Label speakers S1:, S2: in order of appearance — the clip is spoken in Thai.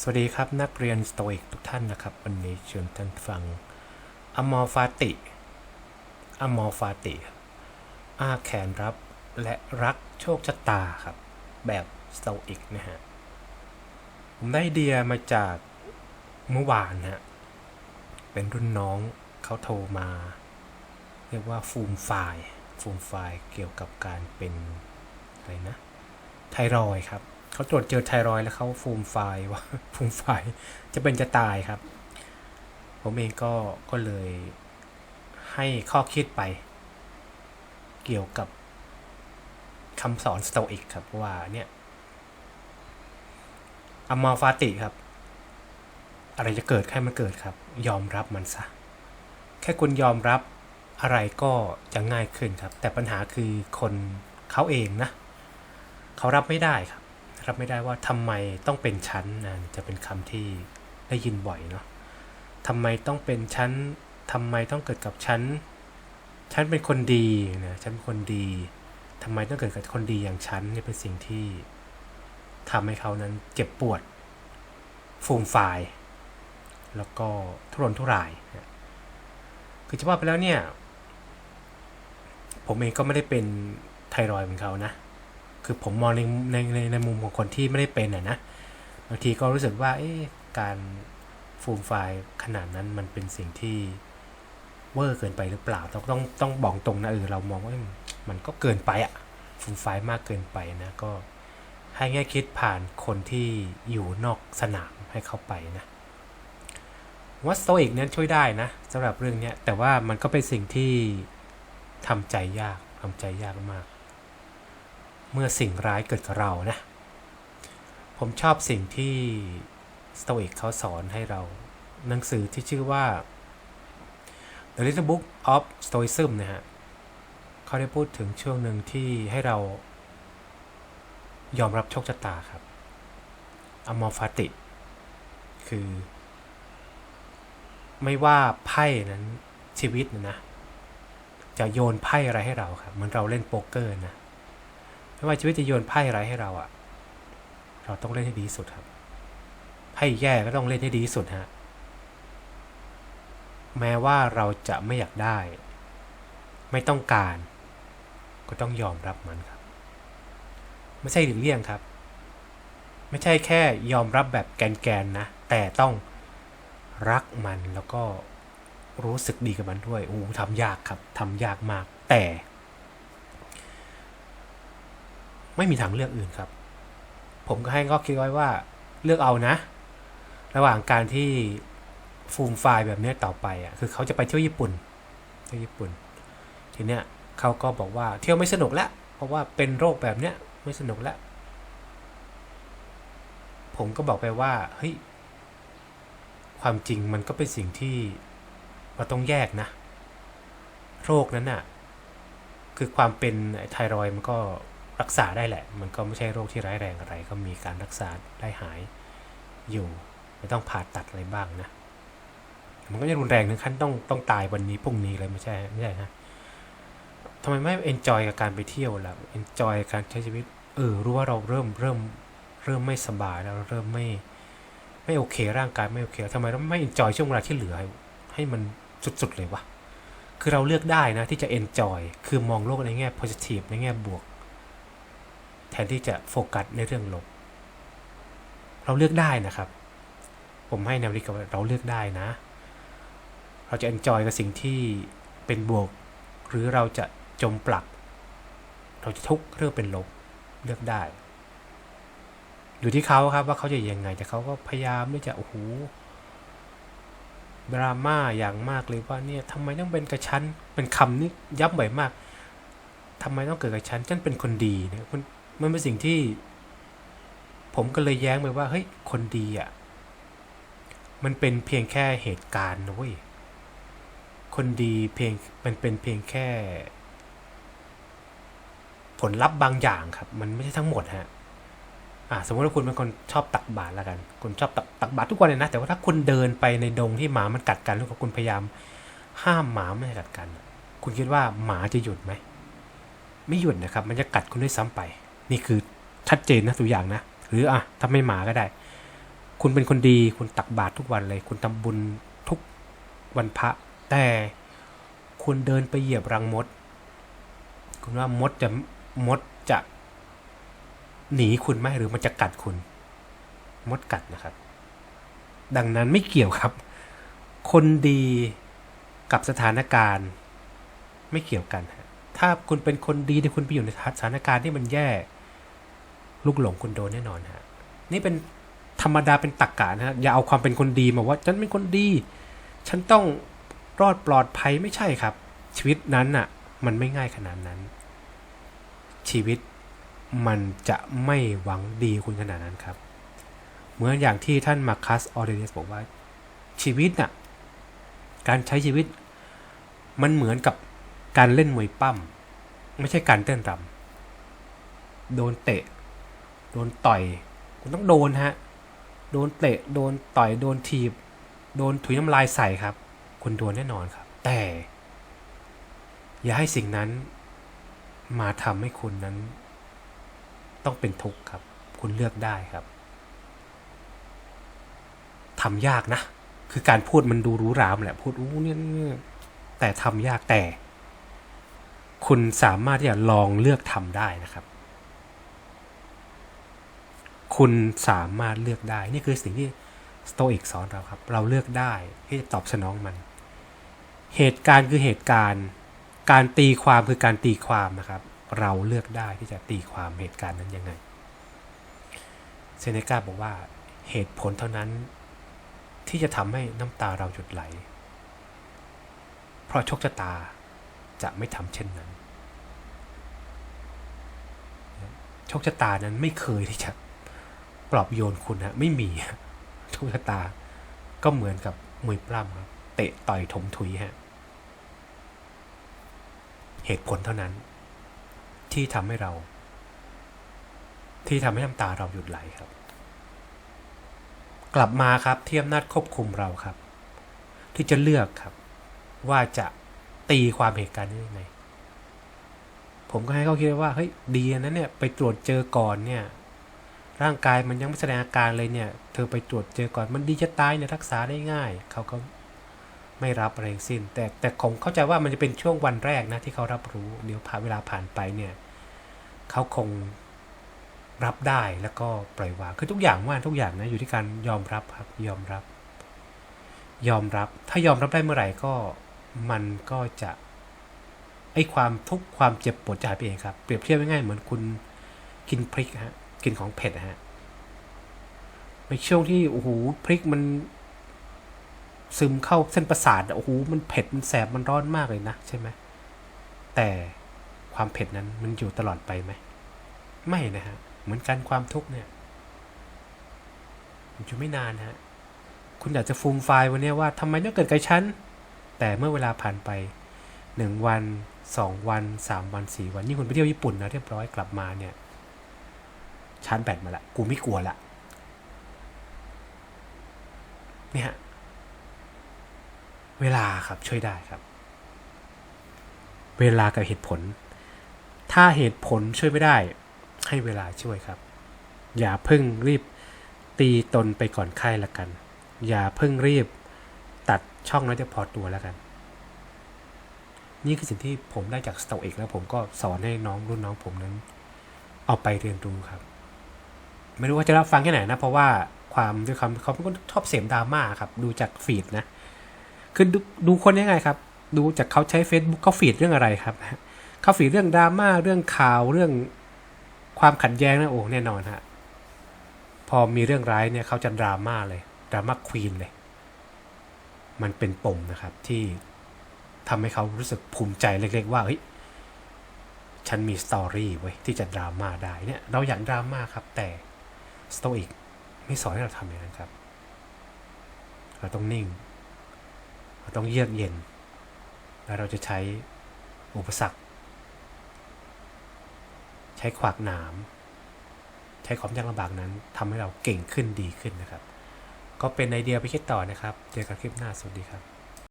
S1: สวัสดีครับนักเรียนสโตอิกทุกท่านนะครับ วันนี้เชิญท่านฟังอมอฟาติอมอฟาติ อาแขนรับและรักโชคชะตาครับ แบบสโตอิกนะฮะ ผมได้เดียมาจากเมื่อวานฮะเป็นรุ่นน้องเขาโทรมา เรียกว่าฟูมไฟล์ฟูมไฟล์เกี่ยวกับการเป็นอะไรนะไทรอยครับ เขาตรวจเจอไทรอยด์แล้วเขาฟูมไฟว่าฟูมไฟจะเป็นจะตายครับ ผมเองก็ก็เลยให้ข้อคิดไป เกี่ยวกับคำสอนสโตอิกครับว่าเนี่ยอมอฟาติครับ อะไรจะเกิดแค่มันเกิดครับ ยอมรับมันซะ แค่คุณยอมรับอะไรก็จะง่ายขึ้นครับ แต่ปัญหาคือคนเขาเองนะ เขารับไม่ได้ครับ รับไม่ได้ว่าทำไมต้องเป็นชั้นนะจะเป็นคำที่ได้ยินบ่อยเนาะทำไมต้องเป็นชั้นทำไมต้องเกิดกับชั้นฉันเป็นคนดีนะฉันเป็นคนดีทำไมต้องเกิดกับคนดีอย่างฉันนี่เป็นสิ่งที่ทำให้เขานั้นเจ็บปวดฟูมฟาย แล้วก็ทุรนทุรายนะคือจะว่าไปแล้วเนี่ย ผมเองก็ไม่ได้เป็นไทรอยเหมือนเขานะ คือผมมองในในในในมุมของคนที่ไม่ได้เป็นอะนะบางทีก็รู้สึกว่าเอ๊ะการฟูมไฟล์ขนาดนั้นมันเป็นสิ่งที่เวอร์เกินไปหรือเปล่า ต้องต้องต้องบอกตรงนะเออเรามองว่ามันก็เกินไปอะฟูมไฟล์มากเกินไปนะก็ให้แง่คิดผ่านคนที่อยู่นอกสนามให้เข้าไปนะว่าสโตอิกนั้นช่วยได้นะสำหรับเรื่องเนี้ยแต่ว่ามันก็เป็นสิ่งที่ทำใจยากทำใจยากมาก เมื่อสิ่งร้ายเกิดกับเรานะ ผมชอบสิ่งที่สโตอิกเขาสอนให้เรา หนังสือที่ชื่อว่า The Little Book of Stoicism นะฮะเขาได้พูดถึงช่วงหนึ่งที่ให้เรายอมรับโชคชะตาครับอมอฟาติ คือ ไม่ว่าไพ่นั้นชีวิตนะนะ จะโยนไพ่อะไรให้เราครับเหมือนเราเล่นโป๊กเกอร์นะ ไม่ว่าชีวิตจะโยนไพ่อะไรให้เราอะเราต้องเล่นให้ดีสุดครับไพ่แย่ก็ต้องเล่นให้ดีสุดฮะแม้ว่าเราจะไม่อยากได้ ไม่ต้องการ ก็ต้องยอมรับมันครับ ไม่ใช่หลีกเลี่ยงครับ ไม่ใช่แค่ยอมรับแบบแกนๆนะ แต่ต้องรักมันแล้วก็รู้สึกดีกับมันด้วยโอ้ทำยากครับทำยากมาก แต่ ไม่มีทางเลือกอื่นครับ ผมก็ให้ก็คิดไว้ว่าเลือกเอานะ ระหว่างการที่ฟูมไฟล์แบบนี้ต่อไปอะคือเขาจะไปเที่ยวญี่ปุ่นเที่ยวญี่ปุ่น ทีเนี้ยเขาก็บอกว่าเที่ยวไม่สนุกแล้วเพราะว่าเป็นโรคแบบเนี้ยไม่สนุกแล้วผมก็บอกไปว่าเฮ้ยความจริงมันก็เป็นสิ่งที่เราต้องแยกนะ โรคนั้นน่ะ คือความเป็นไทรอยมันก็ รักษาได้แหละ มันก็ไม่ใช่โรคที่ร้ายแรงอะไร ก็มีการรักษาได้หายอยู่ไม่ต้องผ่าตัดอะไรบ้างนะ มันก็จะรุนแรงถึงขั้นต้องต้องตายวันนี้พรุ่งนี้เลยไม่ใช่ไม่ใช่นะทำไมไม่เอนจอยกับการไปเที่ยวล่ะเอนจอยการใช้ชีวิต เออรู้ว่าเราเริ่มเริ่มเริ่มไม่สบายแล้วเริ่มไม่ไม่โอเคร่างกายไม่โอเคทำไมเราไม่เอนจอยช่วงเวลาที่เหลือ ให้มันสุดๆเลยวะคือเราเลือกได้นะที่จะ enjoy คือมองโลกในแง่ positive ในแง่บวก แทนที่จะโฟกัสในเรื่องลบ เราเลือกได้นะครับ ผมให้แนวคิกเราเลือกได้นะ เราจะ enjoy กับสิ่งที่เป็นบวก หรือเราจะจมปลัก เราจะทุกข์เรื่องเป็นลบเลือกได้ อยู่ที่เขาครับว่าเขาจะยังไง แต่เขาก็พยายามที่จะโอ้โหดราม่าอย่างมากเลยว่าเนี่ยทำไมต้องเป็นกระชั้นเป็นคำนี้ย้ำบ่อยมากทำไมต้องเกิดกระชั้นฉันเป็นคนดีเนี่ย มันเป็นสิ่งที่ ผมก็เลยแย้งไปว่าเฮ้ยคนดีอะ มันเป็นเพียงแค่เหตุการณ์นะเว้ยคนดีเพียงมันเป็นเพียงแค่ ผลลัพธ์บางอย่างครับ มันไม่ใช่ทั้งหมดฮะอ่าสมมติว่าคุณเป็นคนชอบตักบาตรแล้วกันคุณชอบตักตักบาตรทุกวันเลยนะ แต่ว่าถ้าคุณเดินไปในดงที่หมามันกัดกันแล้วก็คุณพยายาม ห้ามหมาไม่ให้กัดกัน คุณคิดว่าหมาจะหยุดไหม ไม่หยุดนะครับ มันจะกัดคุณด้วยซ้ำไป นี่คือชัดเจนนะตัวอย่างนะ หรืออะถ้าไม่หมาก็ได้ คุณเป็นคนดีคุณตักบาตรทุกวันเลย คุณทำบุญทุกวันพระ แต่คุณเดินไปเหยียบรังมด คุณว่ามดจะมดจะหนีคุณไหมหรือมันจะกัดคุณ มดกัดนะครับ ดังนั้นไม่เกี่ยวครับ คนดีกับสถานการณ์ไม่เกี่ยวกัน ถ้าคุณเป็นคนดีแต่คุณไปอยู่ในสถานการณ์ที่มันแย่ ลูกหลงคุณโดนแน่นอนฮะนี่เป็นธรรมดาเป็นตักกะนะฮะอย่าเอาความเป็นคนดีมาว่าฉันเป็นคนดี ฉันต้องรอดปลอดภัยไม่ใช่ครับ ชีวิตนั้นน่ะ มันไม่ง่ายขนาดนั้น ชีวิตมันจะไม่หวังดีคุณขนาดนั้นครับ เหมือนอย่างที่ท่านมาคัสออเดเรสบอกว่า ชีวิตน่ะ การใช้ชีวิต มันเหมือนกับการเล่นมวยปั้ม ไม่ใช่การเต้นรำโดนเตะ โดนต่อย คุณต้องโดนฮะ โดนเตะ โดนต่อย โดนทีบ โดนถุยน้ำลายใส่ครับ คุณโดนแน่นอนครับ แต่ อย่าให้สิ่งนั้น มาทำให้คุณนั้น ต้องเป็นทุกข์ครับ คุณเลือกได้ครับทำยากนะ คือการพูดมันดูรู้รามแหละ พูดอู้เนี่ยแต่ทำยากแต่ คุณสามารถที่จะลองเลือกทำได้นะครับ คุณสามารถเลือกได้ นี่คือสิ่งที่สโตอิกสอนเราครับ เราเลือกได้ที่จะตอบสนองมัน เหตุการณ์คือเหตุการณ์ การตีความคือการตีความนะครับ เราเลือกได้ที่จะตีความเหตุการณ์นั้นยังไง เซเนกาบอกว่าเหตุผลเท่านั้นที่จะทำให้น้ำตาเราหยุดไหล เพราะโชคชะตาจะไม่ทำเช่นนั้น โชคชะตานั้นไม่เคยที่จะ ปลอบโยนคุณฮะไม่มีฮะโชะตา ก็เหมือนกับมวยปล้ำครับเตะต่อยถมถุยฮะเหตุผลเท่านั้น ที่ทำให้เรา ที่ทำให้น้ำตาเราหยุดไหลครับ กลับมาครับที่อำนาจควบคุมเราครับ ที่จะเลือกครับ ว่าจะตีความเหตุการณ์นี้ยังไงผมก็ให้เขาคิดว่าเฮ้ยดีนะเนี่ยไปตรวจเจอก่อนเนี่ย ร่างกายมันยังไม่แสดงอาการเลยเนี่ย เธอไปตรวจเจอก่อนมันดีจะตายเนี่ยรักษาได้ง่าย เขาก็ไม่รับอะไรสิ้น แต่แต่ผมเข้าใจว่ามันจะเป็นช่วงวันแรกนะที่เขารับรู้เดี๋ยวผ่านเวลาผ่านไปเนี่ยเขาคงรับได้แล้วก็ปล่อยวางคือทุกอย่างว่าทุกอย่างนะอยู่ที่การยอมรับครับยอมรับ ยอมรับ ถ้ายอมรับได้เมื่อไหร่ก็มันก็จะไอความทุกข์ความเจ็บปวดจะหายไปเองครับ เปรียบเทียบง่ายๆเหมือนคุณกินพริกฮะ กินของเผ็ดนะฮะในช่วงที่โอ้โหพริกมัน ซึมเข้าเส้นประสาทโอ้โหมันเผ็ดมันแสบมันร้อนมากเลยนะใช่ไหมแต่ความเผ็ดนั้นมันอยู่ตลอดไปไหมไม่นะฮะเหมือนกันความทุกข์เนี่ยมันอยู่ไม่นานฮะคุณอยากจะฟูมไฟล์วันนี้ว่าทำไมต้องเกิดกับฉันแต่เมื่อเวลาผ่านไปหนึ่งวันสองวันสามวันสี่วันยิ่งคุณไปเที่ยวญี่ปุ่นนะเรียบร้อยกลับมาเนี่ย ชาร์จแบตมาละ กูไม่กลัวละเนี่ย เวลาครับช่วยได้ครับ เวลากับเหตุผล ถ้าเหตุผลช่วยไม่ได้ ให้เวลาช่วยครับ อย่าเพิ่งรีบตีตนไปก่อนไข้ละกัน อย่าเพิ่งรีบตัดช่องนั้นจะพอตัวแล้วกัน นี่คือสิ่งที่ผมได้จากสโตเอกแล้วผมก็สอนให้น้องรุ่นน้องผมนั้น เอาไปเรียนรู้ครับ ไม่รู้ว่าจะรับฟังแค่ไหนนะ เพราะว่าความด้วยคำเขาเป็นคนชอบเสพดราม่าครับ ดูจากฟีดนะ คือดูดูคนยังไงครับ ดูจากเขาใช้ Facebook เขาฟีดเรื่องอะไรครับเขาฟีดเรื่องดราม่าเรื่องข่าวเรื่องความขัดแย้งนะโอ้แน่นอนฮะพอมีเรื่องร้ายเนี่ยเขาจะดราม่าเลยดราม่าควีนเลย มันเป็นปมนะครับที่ทำให้เขารู้สึกภูมิใจเล็กๆว่าเฮ้ยฉันมีสตอรี่เว้ยที่จะดราม่าได้เนี่ยเราอยากดราม่าครับแต่ สโตอิกไม่สอนให้เราทำอย่างนั้นครับ เราต้องนิ่ง เราต้องเยือกเย็น แล้วเราจะใช้อุปสรรค ใช้ขวากหนาม ใช้ความยากลำบากนั้นทำให้เราเก่งขึ้นดีขึ้นนะครับ ก็เป็นไอเดียไปคิดต่อนะครับ เจอกันคลิปหน้า สวัสดีครับ